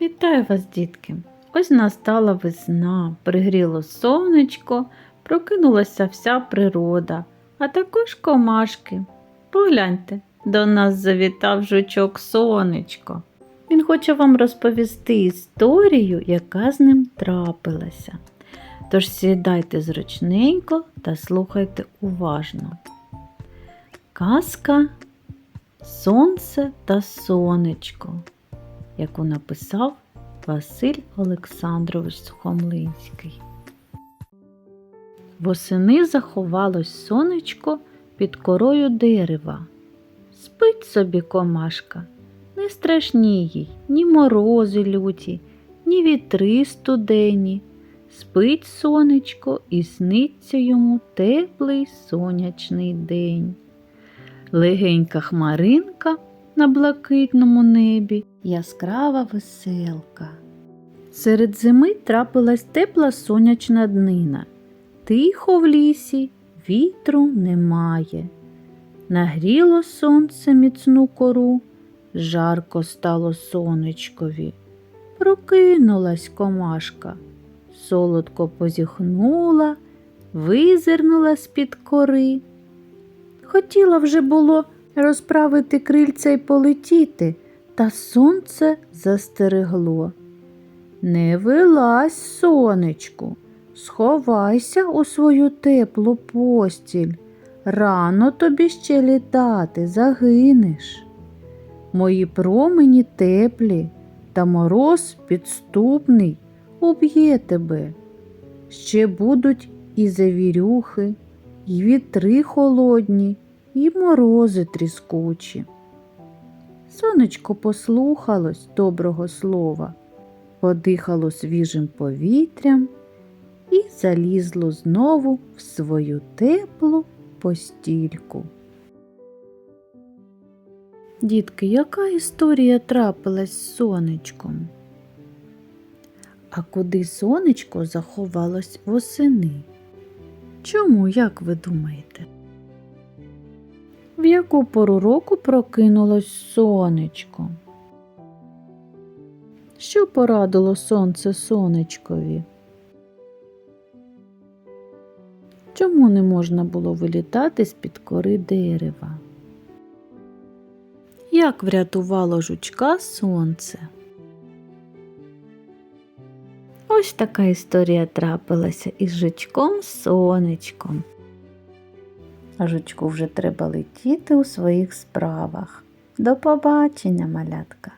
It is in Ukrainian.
Вітаю вас, дітки! Ось настала весна, пригріло сонечко, прокинулася вся природа, а також комашки. Погляньте, до нас завітав жучок сонечко. Він хоче вам розповісти історію, яка з ним трапилася. Тож сідайте зручненько та слухайте уважно. Казка Сонце та сонечко яку написав Василь Олександрович Сухомлинський. Восени заховалось сонечко під корою дерева. Спить собі комашка, не страшні їй ні морози люті, ні вітри студені. Спить сонечко і сниться йому теплий сонячний день. Легенька хмаринка на блакитному небі яскрава веселка. Серед зими трапилась тепла сонячна днина. Тихо в лісі, вітру немає. Нагріло сонце міцну кору, жарко стало сонечкові. Прокинулась комашка, солодко позіхнула, визирнула з-під кори. Хотіла вже було розправити крильця й полетіти, та сонце застерегло. Не вилазь, сонечку, сховайся у свою теплу постіль. Рано тобі ще літати загинеш. Мої промені теплі, та мороз підступний уб'є тебе. Ще будуть і завірюхи, і вітри холодні, і морози тріскучі. Сонечко послухалось доброго слова, подихало свіжим повітрям і залізло знову в свою теплу постільку. Дітки, яка історія трапилась з сонечком? А куди сонечко заховалось восени? Чому, як ви думаєте? В яку пору року прокинулось сонечко? Що порадило сонце сонечкові? Чому не можна було вилітати з-під кори дерева? Як врятувало жучка сонце? Ось така історія трапилася із жучком сонечком. А жучку вже треба летіти у своїх справах. До побачення, малятка!